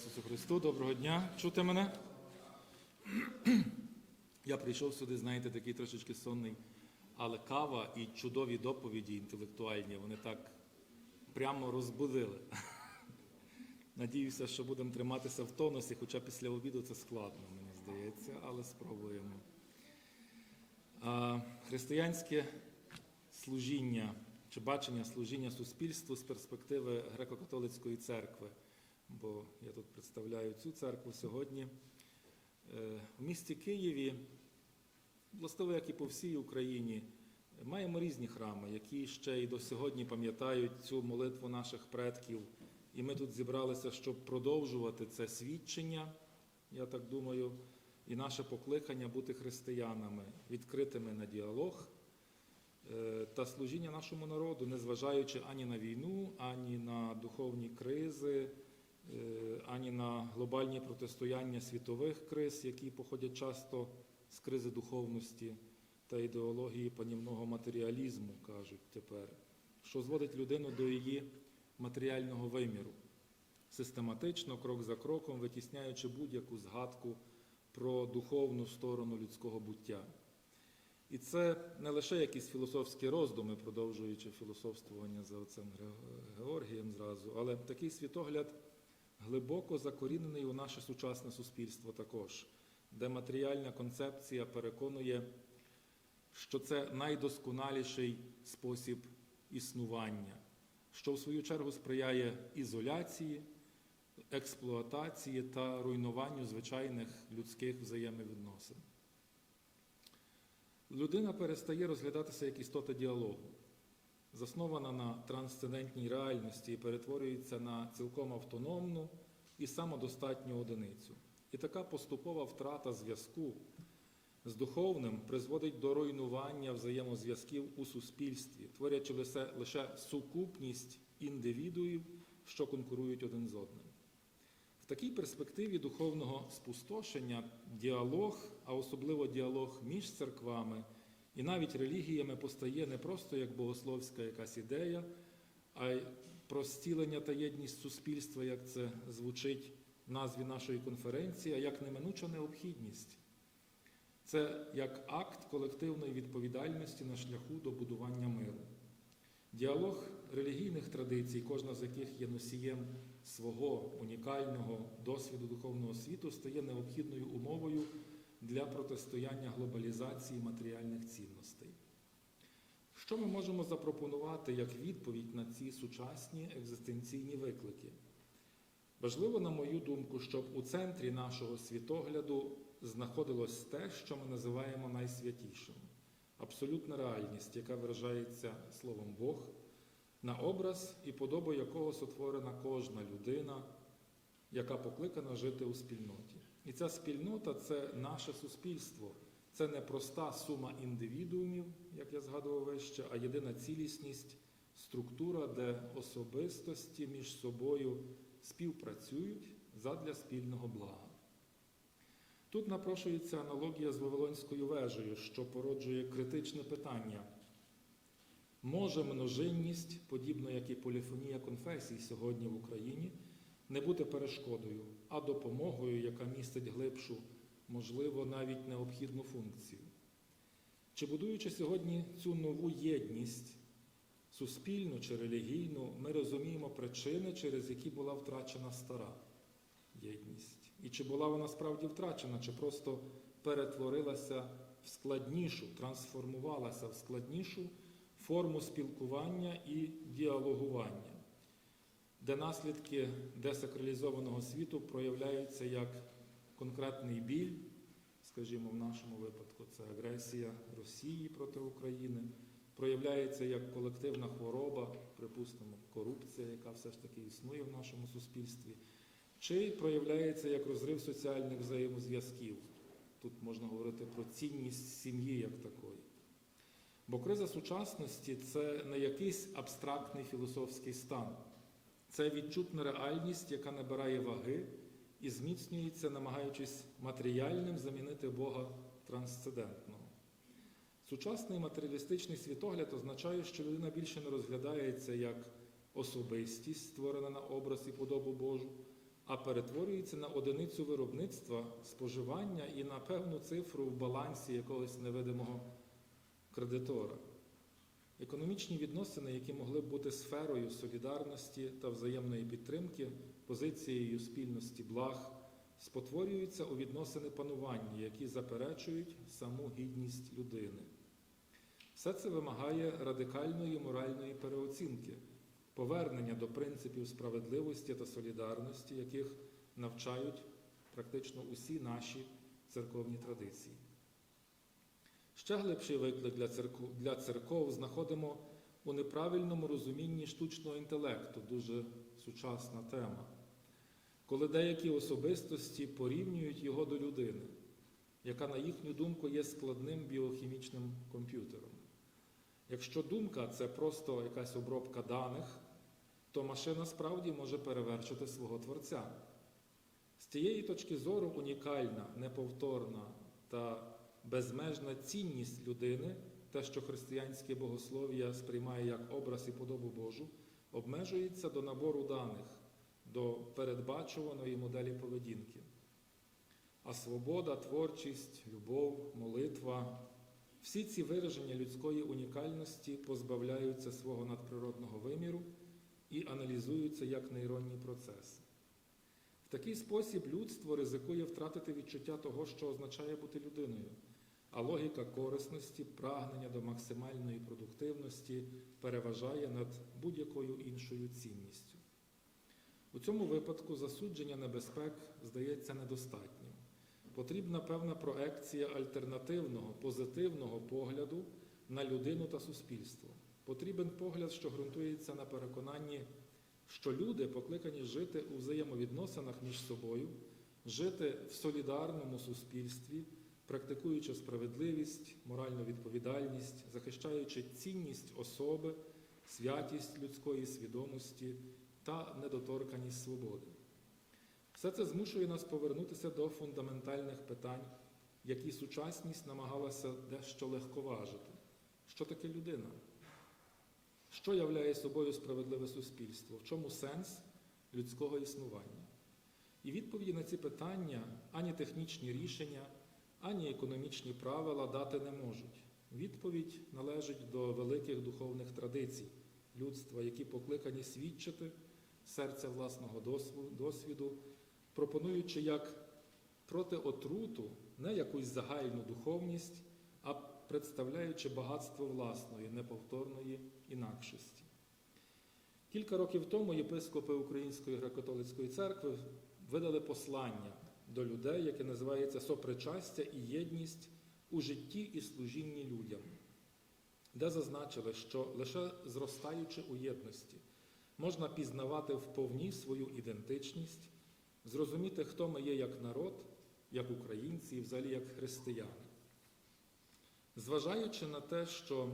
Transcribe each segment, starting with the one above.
Ісусу Христу, доброго дня. Чути мене? Я прийшов сюди, знаєте, такий трошечки сонний, але кава і чудові доповіді інтелектуальні, вони так прямо розбудили. Надіюся, що будемо триматися в тонусі, хоча після обіду це складно, мені здається, але спробуємо. Християнське служіння чи бачення служіння суспільству з перспективи греко-католицької церкви, бо я тут представляю цю церкву сьогодні. Е, В місті Києві, властиво, як і по всій Україні, маємо різні храми, які ще й до сьогодні пам'ятають цю молитву наших предків. І ми тут зібралися, щоб продовжувати це свідчення, я так думаю, і наше покликання бути християнами, відкритими на діалог е, та служіння нашому народу, незважаючи ані на війну, ані на духовні кризи, ані на глобальні протистояння світових криз, які походять часто з кризи духовності та ідеології панівного матеріалізму, кажуть тепер, що зводить людину до її матеріального виміру, систематично, крок за кроком, витісняючи будь-яку згадку про духовну сторону людського буття. І це не лише якісь філософські роздуми, продовжуючи філософствування за отцем Георгієм зразу, але такий світогляд глибоко закорінений у наше сучасне суспільство також, де матеріальна концепція переконує, що це найдосконаліший спосіб існування, що в свою чергу сприяє ізоляції, експлуатації та руйнуванню звичайних людських взаємовідносин. Людина перестає розглядатися як істота діалогу, заснована на трансцендентній реальності і перетворюється на цілком автономну і самодостатню одиницю. І така поступова втрата зв'язку з духовним призводить до руйнування взаємозв'язків у суспільстві, творячи лише, лише сукупність індивідуїв, що конкурують один з одним. В такій перспективі духовного спустошення діалог, а особливо діалог між церквами і навіть релігіями постає не просто як богословська якась ідея, а й про зцілення та єдність суспільства, як це звучить в назві нашої конференції, а як неминуча необхідність. Це як акт колективної відповідальності на шляху до будування миру. Діалог релігійних традицій, кожна з яких є носієм свого унікального досвіду духовного світу, стає необхідною умовою для протистояння глобалізації матеріальних цінностей. Що ми можемо запропонувати як відповідь на ці сучасні екзистенційні виклики? Важливо, на мою думку, щоб у центрі нашого світогляду знаходилось те, що ми називаємо найсвятішим абсолютна реальність, яка виражається словом Бог, на образ і подобу якого сотворена кожна людина, яка покликана жити у спільноті. І ця спільнота це наше суспільство, це не проста сума індивідуумів, як я згадував вище, а єдина цілісність, структура, де особистості між собою співпрацюють задля спільного блага. Тут напрошується аналогія з Вавилонською вежею, що породжує критичне питання. Може множинність, подібно як і поліфонія конфесій сьогодні в Україні, не бути перешкодою, а допомогою, яка містить глибшу, можливо, навіть необхідну функцію. Чи будуючи сьогодні цю нову єдність, суспільну чи релігійну, ми розуміємо причини, через які була втрачена стара єдність? І чи була вона справді втрачена, чи просто перетворилася в складнішу, трансформувалася в складнішу форму спілкування і діалогування, де наслідки десакралізованого світу проявляються як конкретний біль, скажімо, в нашому випадку це агресія Росії проти України, проявляється як колективна хвороба, припустимо, корупція, яка все ж таки існує в нашому суспільстві чи проявляється як розрив соціальних взаємозв'язків. Тут можна говорити про цінність сім'ї як такої. Бо криза сучасності це не якийсь абстрактний філософський стан, це відчутна реальність, яка набирає ваги і зміцнюється, намагаючись матеріальним замінити Бога трансцендентного. Сучасний матеріалістичний світогляд означає, що людина більше не розглядається як особистість, створена на образ і подобу Божу а перетворюється на одиницю виробництва, споживання і на певну цифру в балансі якогось невидимого кредитора. Економічні відносини, які могли б бути сферою солідарності та взаємної підтримки, позицією спільності благ, спотворюються у відносини панування, які заперечують саму гідність людини. Все це вимагає радикальної моральної переоцінки, повернення до принципів справедливості та солідарності, яких навчають практично усі наші церковні традиції. Ще глибший виклик для церков, для церков знаходимо у неправильному розумінні штучного інтелекту, дуже сучасна тема, коли деякі особистості порівнюють його до людини, яка, на їхню думку, є складним біохімічним комп'ютером. Якщо думка це просто якась обробка даних, то машина справді може перевершити свого творця. З цієї точки зору унікальна, неповторна та безмежна цінність людини, те, що християнське богослов'я сприймає як образ і подобу Божу, обмежується до набору даних, до передбачуваної моделі поведінки. А свобода, творчість, любов, молитва всі ці вираження людської унікальності позбавляються свого надприродного виміру і аналізуються як нейронні процеси. В такий спосіб людство ризикує втратити відчуття того, що означає бути людиною, а логіка корисності, прагнення до максимальної продуктивності переважає над будь-якою іншою цінністю. У цьому випадку засудження небезпек здається недостатнім. Потрібна певна проекція альтернативного, позитивного погляду на людину та суспільство. Потрібен погляд, що ґрунтується на переконанні, що люди покликані жити у взаємовідносинах між собою, жити в солідарному суспільстві, практикуючи справедливість, моральну відповідальність, захищаючи цінність особи, святість людської свідомості та недоторканість свободи. Все це змушує нас повернутися до фундаментальних питань, які сучасність намагалася дещо легковажити. Що таке людина? Що являє собою справедливе суспільство? В чому сенс людського існування? І відповіді на ці питання ані технічні рішення, ані економічні правила дати не можуть. Відповідь належить до великих духовних традицій людства, які покликані свідчити серця власного досвіду, пропонуючи як проти отруту не якусь загальну духовність, а представляючи багатство власної, неповторної інакшості. Кілька років тому єпископи Української греко-католицької церкви видали послання до людей, яке називається Сопричастя і єдність у житті і служінні людям, де зазначили, що лише зростаючи у єдності, можна пізнавати вповні свою ідентичність, зрозуміти, хто ми є як народ, як українці і взагалі як християни. Зважаючи на те, що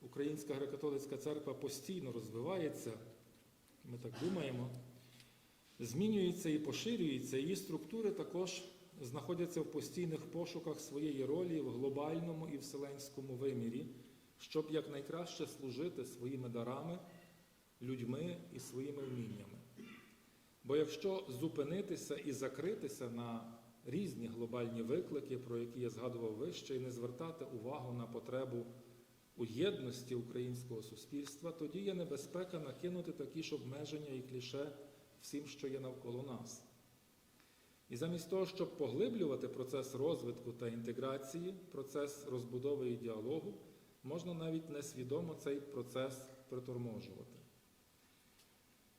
Українська греко-католицька церква постійно розвивається, ми так думаємо, змінюється і поширюється, її структури також знаходяться в постійних пошуках своєї ролі в глобальному і вселенському вимірі, щоб якнайкраще служити своїми дарами, людьми і своїми вміннями. Бо якщо зупинитися і закритися на різні глобальні виклики, про які я згадував вище, і не звертати увагу на потребу у єдності українського суспільства, тоді є небезпека накинути такі ж обмеження і кліше всім, що є навколо нас. І замість того, щоб поглиблювати процес розвитку та інтеграції, процес розбудови і діалогу, можна навіть несвідомо цей процес приторможувати.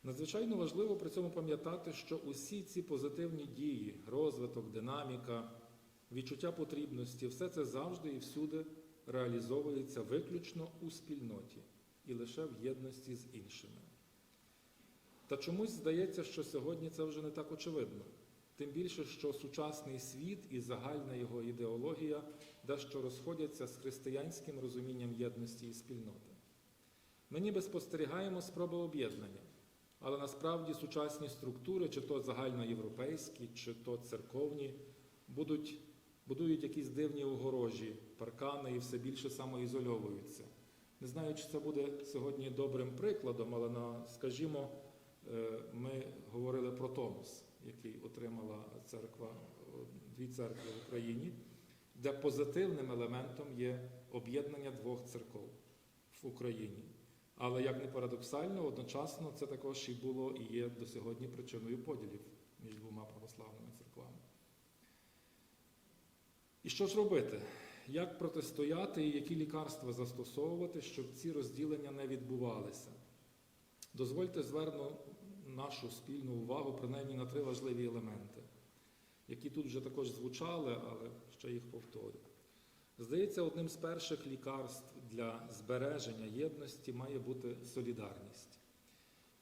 Надзвичайно важливо при цьому пам'ятати, що усі ці позитивні дії, розвиток, динаміка, відчуття потрібності, все це завжди і всюди реалізовується виключно у спільноті і лише в єдності з іншими. Та чомусь здається, що сьогодні це вже не так очевидно. Тим більше, що сучасний світ і загальна його ідеологія дещо розходяться з християнським розумінням єдності і спільноти. Ми ніби спостерігаємо спроби об'єднання, але насправді сучасні структури, чи то загальноєвропейські, чи то церковні, будуть, будують якісь дивні огорожі, паркани і все більше самоізольовуються. Не знаю, чи це буде сьогодні добрим прикладом, але, на, скажімо, ми говорили про Томос. який отримала церква, дві церкви в Україні, де позитивним елементом є об'єднання двох церков в Україні. Але як не парадоксально, одночасно це також і було і є до сьогодні причиною поділів між двома православними церквами. І що ж робити? Як протистояти і які лікарства застосовувати, щоб ці розділення не відбувалися? Дозвольте зверну нашу спільну увагу принаймні на три важливі елементи, які тут вже також звучали, але ще їх повторю. Здається, одним з перших лікарств для збереження єдності має бути солідарність.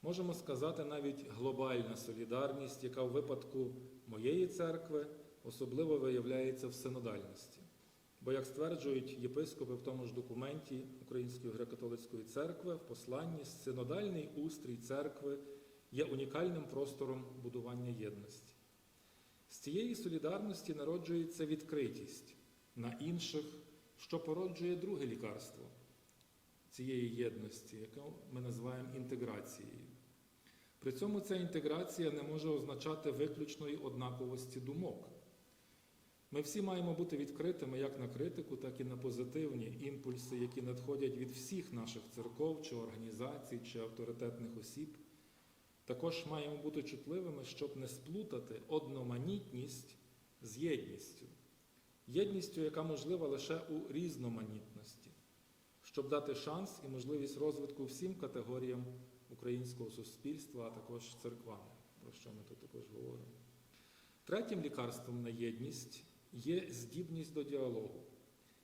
Можемо сказати навіть глобальна солідарність, яка в випадку моєї церкви особливо виявляється в синодальності. Бо, як стверджують єпископи в тому ж документі Української греко-католицької церкви, в посланні синодальний устрій церкви є унікальним простором будування єдності. З цієї солідарності народжується відкритість на інших, що породжує друге лікарство цієї єдності, яке ми називаємо інтеграцією. При цьому ця інтеграція не може означати виключної однаковості думок. Ми всі маємо бути відкритими як на критику, так і на позитивні імпульси, які надходять від всіх наших церков чи організацій чи авторитетних осіб. Також маємо бути чутливими, щоб не сплутати одноманітність з єдністю. Єдністю, яка можлива лише у різноманітності, щоб дати шанс і можливість розвитку всім категоріям українського суспільства, а також церквам, про що ми тут також говоримо. Третім лікарством на єдність є здібність до діалогу.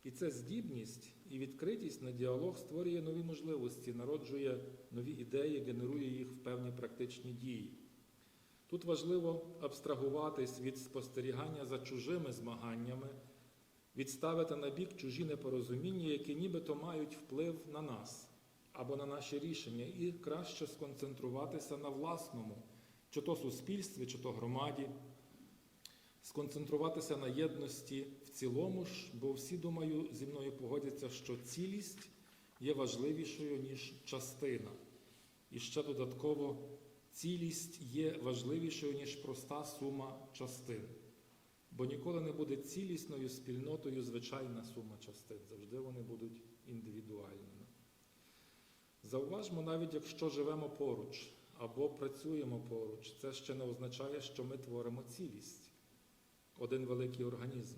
І ця здібність і відкритість на діалог створює нові можливості, народжує нові ідеї, генерує їх в певні практичні дії. Тут важливо абстрагуватись від спостерігання за чужими змаганнями, відставити на бік чужі непорозуміння, які нібито мають вплив на нас або на наші рішення, і краще сконцентруватися на власному, чи то суспільстві, чи то громаді, сконцентруватися на єдності в цілому ж, бо всі, думаю, зі мною погодяться, що цілість є важливішою, ніж частина. І ще додатково цілість є важливішою, ніж проста сума частин. Бо ніколи не буде цілісною спільнотою звичайна сума частин. Завжди вони будуть індивідуальними. Зауважмо, навіть якщо живемо поруч або працюємо поруч, це ще не означає, що ми творимо цілість, один великий організм.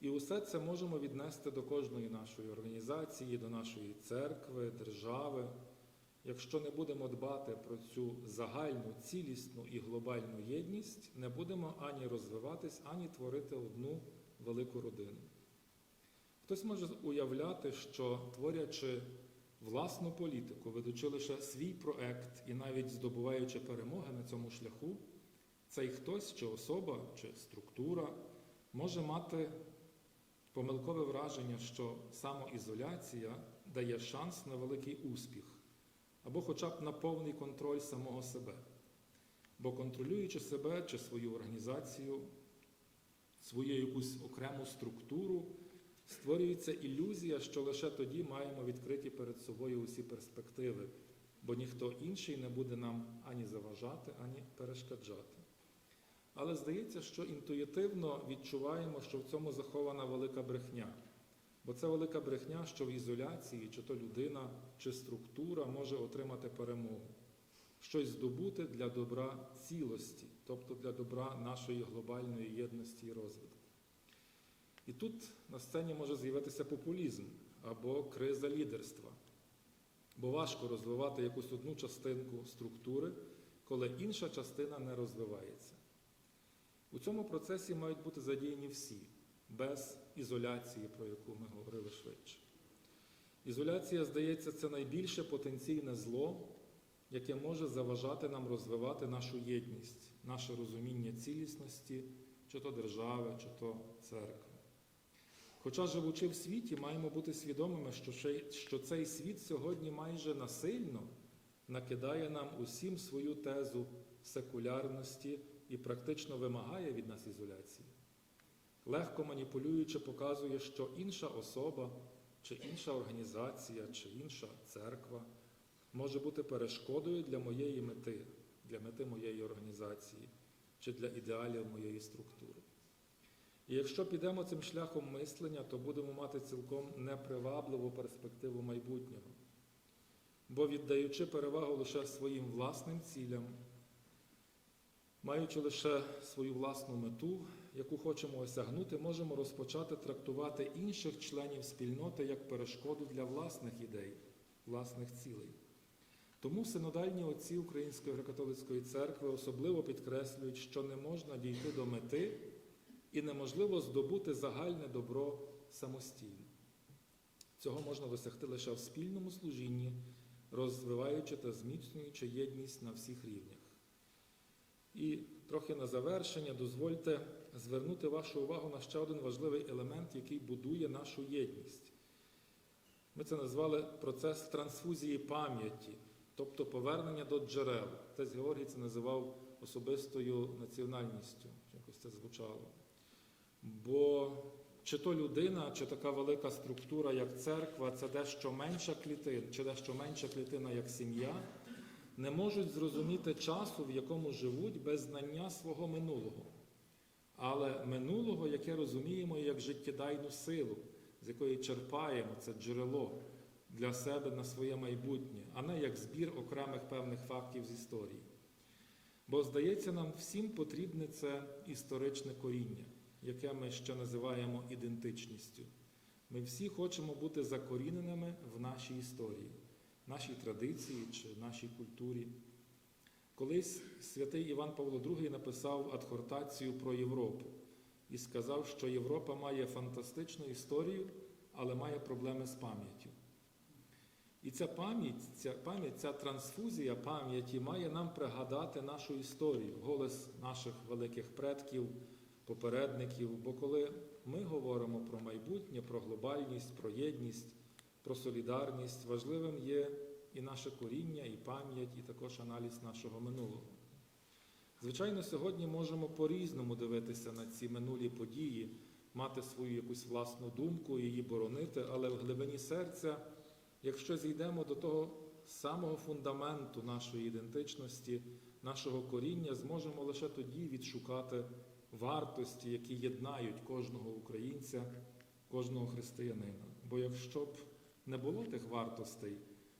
І усе це можемо віднести до кожної нашої організації, до нашої церкви, держави. Якщо не будемо дбати про цю загальну, цілісну і глобальну єдність, не будемо ані розвиватись, ані творити одну велику родину. Хтось може уявляти, що творячи власну політику, ведучи лише свій проект і навіть здобуваючи перемоги на цьому шляху, цей хтось чи особа, чи структура може мати помилкове враження, що самоізоляція дає шанс на великий успіх або хоча б на повний контроль самого себе. Бо контролюючи себе чи свою організацію, свою якусь окрему структуру, створюється ілюзія, що лише тоді маємо відкриті перед собою усі перспективи, бо ніхто інший не буде нам ані заважати, ані перешкоджати. Але здається, що інтуїтивно відчуваємо, що в цьому захована велика брехня. Бо це велика брехня, що в ізоляції, чи то людина, чи структура може отримати перемогу, щось здобути для добра цілості, тобто для добра нашої глобальної єдності і розвитку. І тут на сцені може з'явитися популізм або криза лідерства, бо важко розвивати якусь одну частинку структури, коли інша частина не розвивається. У цьому процесі мають бути задіяні всі без ізоляції, про яку ми говорили швидше. Ізоляція, здається, це найбільше потенційне зло, яке може заважати нам розвивати нашу єдність, наше розуміння цілісності, чи то держави, чи то церкви. Хоча, живучи в світі, маємо бути свідомими, що, цей світ сьогодні майже насильно накидає нам усім свою тезу секулярності і практично вимагає від нас ізоляції легко маніпулюючи, показує, що інша особа, чи інша організація, чи інша церква може бути перешкодою для моєї мети, для мети моєї організації, чи для ідеалів моєї структури. І якщо підемо цим шляхом мислення, то будемо мати цілком непривабливу перспективу майбутнього. Бо віддаючи перевагу лише своїм власним цілям, маючи лише свою власну мету, яку хочемо осягнути, можемо розпочати трактувати інших членів спільноти як перешкоду для власних ідей, власних цілей. Тому синодальні отці Української греко-католицької церкви особливо підкреслюють, що не можна дійти до мети і неможливо здобути загальне добро самостійно. Цього можна досягти лише в спільному служінні, розвиваючи та зміцнюючи єдність на всіх рівнях. І трохи на завершення дозвольте звернути вашу увагу на ще один важливий елемент, який будує нашу єдність. Ми це назвали процес трансфузії пам'яті, тобто повернення до джерел. Отець Георгій це називав особистою національністю, якось це звучало. Бо чи то людина, чи така велика структура, як церква, це дещо менша клітина, чи дещо менша клітина, як сім'я, не можуть зрозуміти часу, в якому живуть без знання свого минулого. Але минулого, яке розуміємо як життєдайну силу, з якої черпаємо це джерело для себе на своє майбутнє, а не як збір окремих певних фактів з історії. Бо, здається, нам всім потрібне це історичне коріння, яке ми ще називаємо ідентичністю. Ми всі хочемо бути закоріненими в нашій історії, нашій традиції чи нашій культурі. Колись святий Іван Павло II написав адхортацію про Європу і сказав, що Європа має фантастичну історію, але має проблеми з пам'яттю. І ця пам'ять, ця пам'ять, ця трансфузія пам'яті має нам пригадати нашу історію, голос наших великих предків, попередників. Бо коли ми говоримо про майбутнє, про глобальність, про єдність, про солідарність, важливим є і наше коріння, і пам'ять, і також аналіз нашого минулого. Звичайно, сьогодні можемо по-різному дивитися на ці минулі події, мати свою якусь власну думку, її боронити, але в глибині серця, якщо зійдемо до того самого фундаменту нашої ідентичності, нашого коріння, зможемо лише тоді відшукати вартості, які єднають кожного українця, кожного християнина. Бо якщо б не було тих вартостей,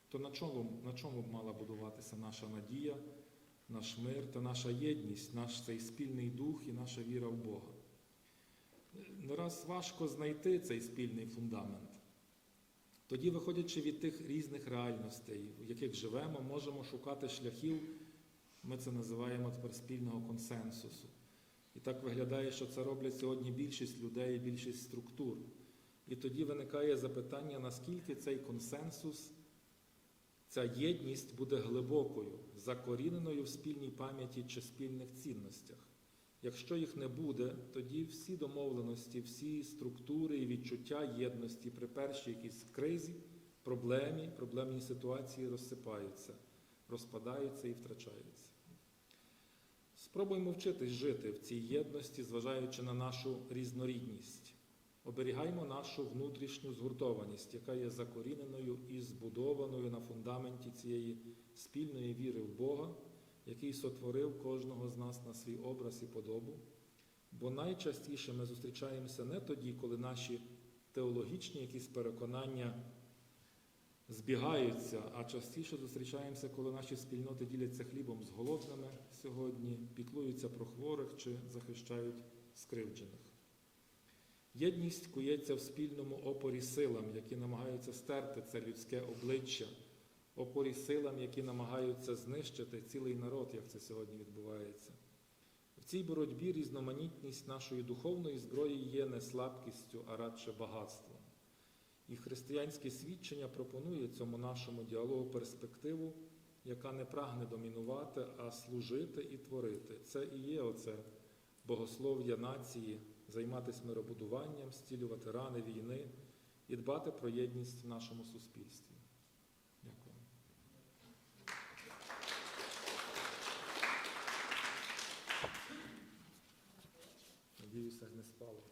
то на чому, на чому б мала будуватися наша надія, наш мир та наша єдність, наш цей спільний дух і наша віра в Бога? Не раз важко знайти цей спільний фундамент. Тоді, виходячи від тих різних реальностей, в яких живемо, можемо шукати шляхів, ми це називаємо тепер спільного консенсусу. І так виглядає, що це роблять сьогодні більшість людей, більшість структур. І тоді виникає запитання, наскільки цей консенсус, ця єдність буде глибокою, закоріненою в спільній пам'яті чи спільних цінностях. Якщо їх не буде, тоді всі домовленості, всі структури і відчуття єдності при першій якійсь кризі, проблемі, проблемній ситуації розсипаються, розпадаються і втрачаються. Спробуймо вчитись жити в цій єдності, зважаючи на нашу різнорідність. Оберігаймо нашу внутрішню згуртованість, яка є закоріненою і збудованою на фундаменті цієї спільної віри в Бога, який сотворив кожного з нас на свій образ і подобу. Бо найчастіше ми зустрічаємося не тоді, коли наші теологічні якісь переконання збігаються, а частіше зустрічаємося, коли наші спільноти діляться хлібом з голодними сьогодні, піклуються про хворих чи захищають скривджених. Єдність кується в спільному опорі силам, які намагаються стерти це людське обличчя, опорі силам, які намагаються знищити цілий народ, як це сьогодні відбувається. В цій боротьбі різноманітність нашої духовної зброї є не слабкістю, а радше багатством. І християнське свідчення пропонує цьому нашому діалогу перспективу, яка не прагне домінувати, а служити і творити. Це і є оце богослов'я нації, займатися миробудуванням, стілювати рани війни і дбати про єдність в нашому суспільстві. Дякую. Надіюся, не спало.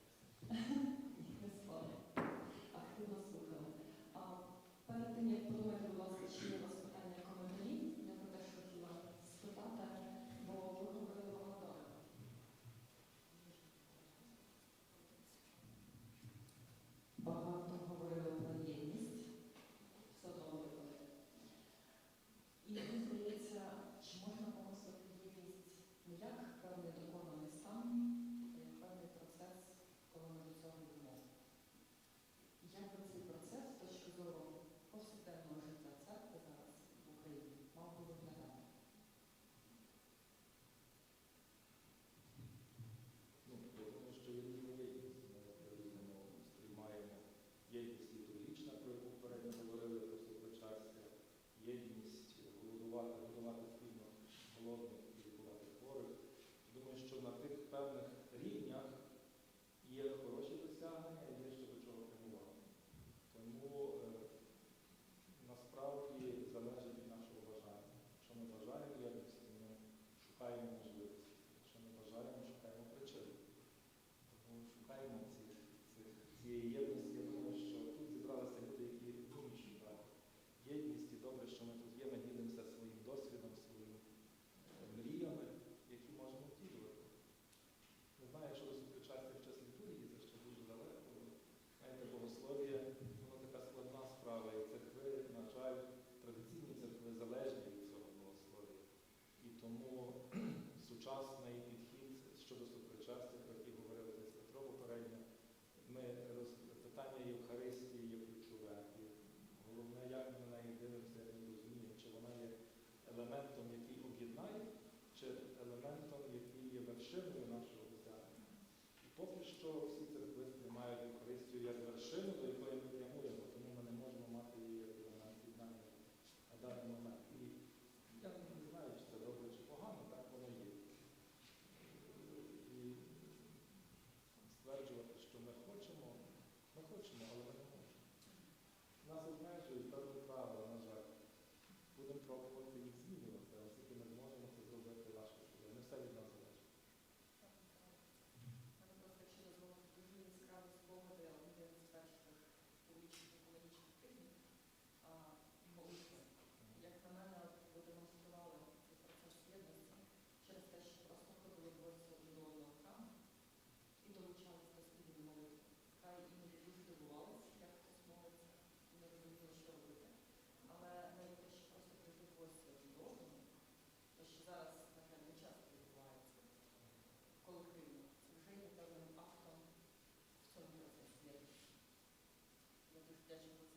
probably de atitude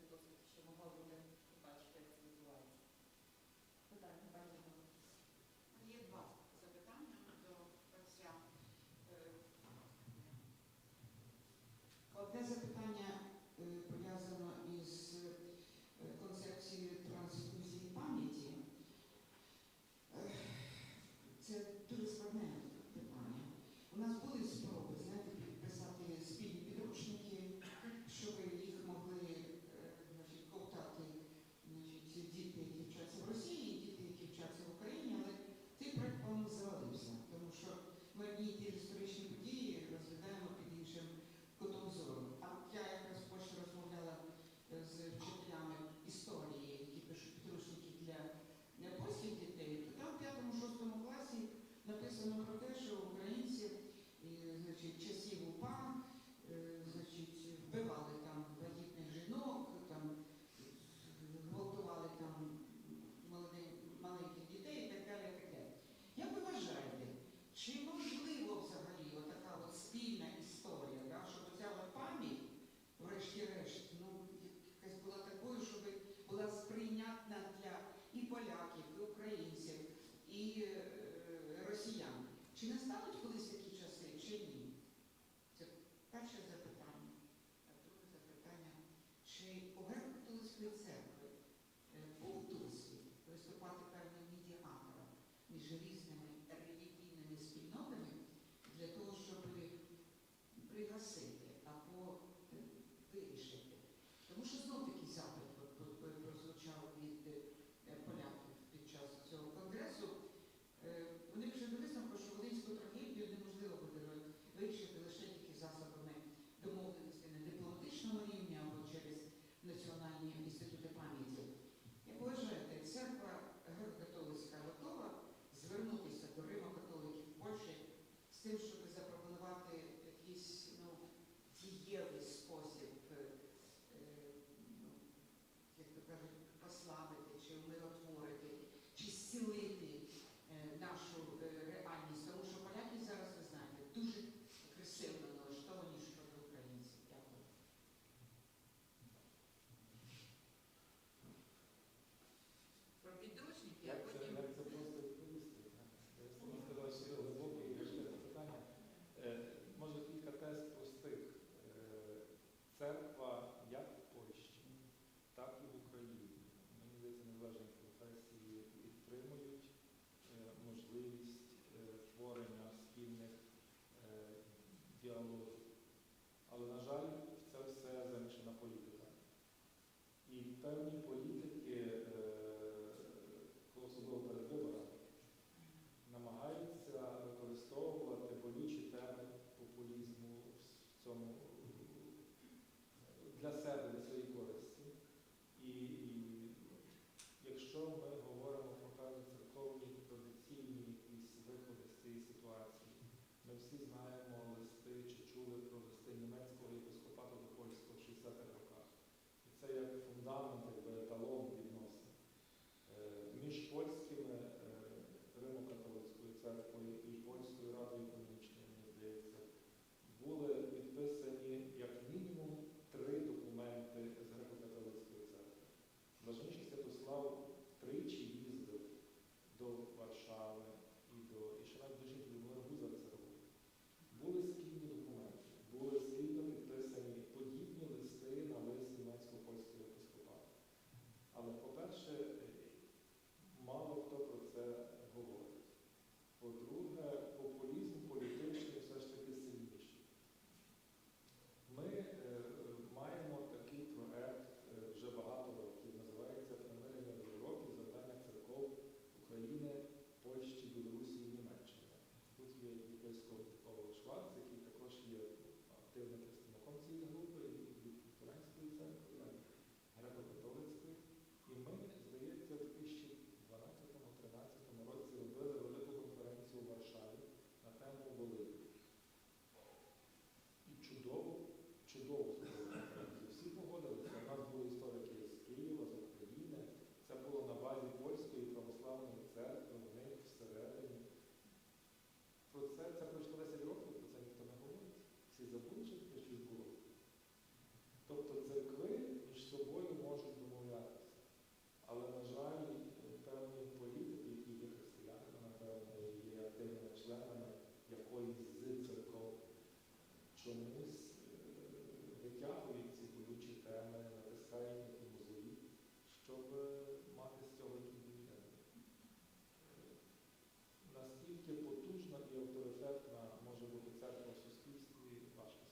було. Але, на жаль, це все замішана політика. І певні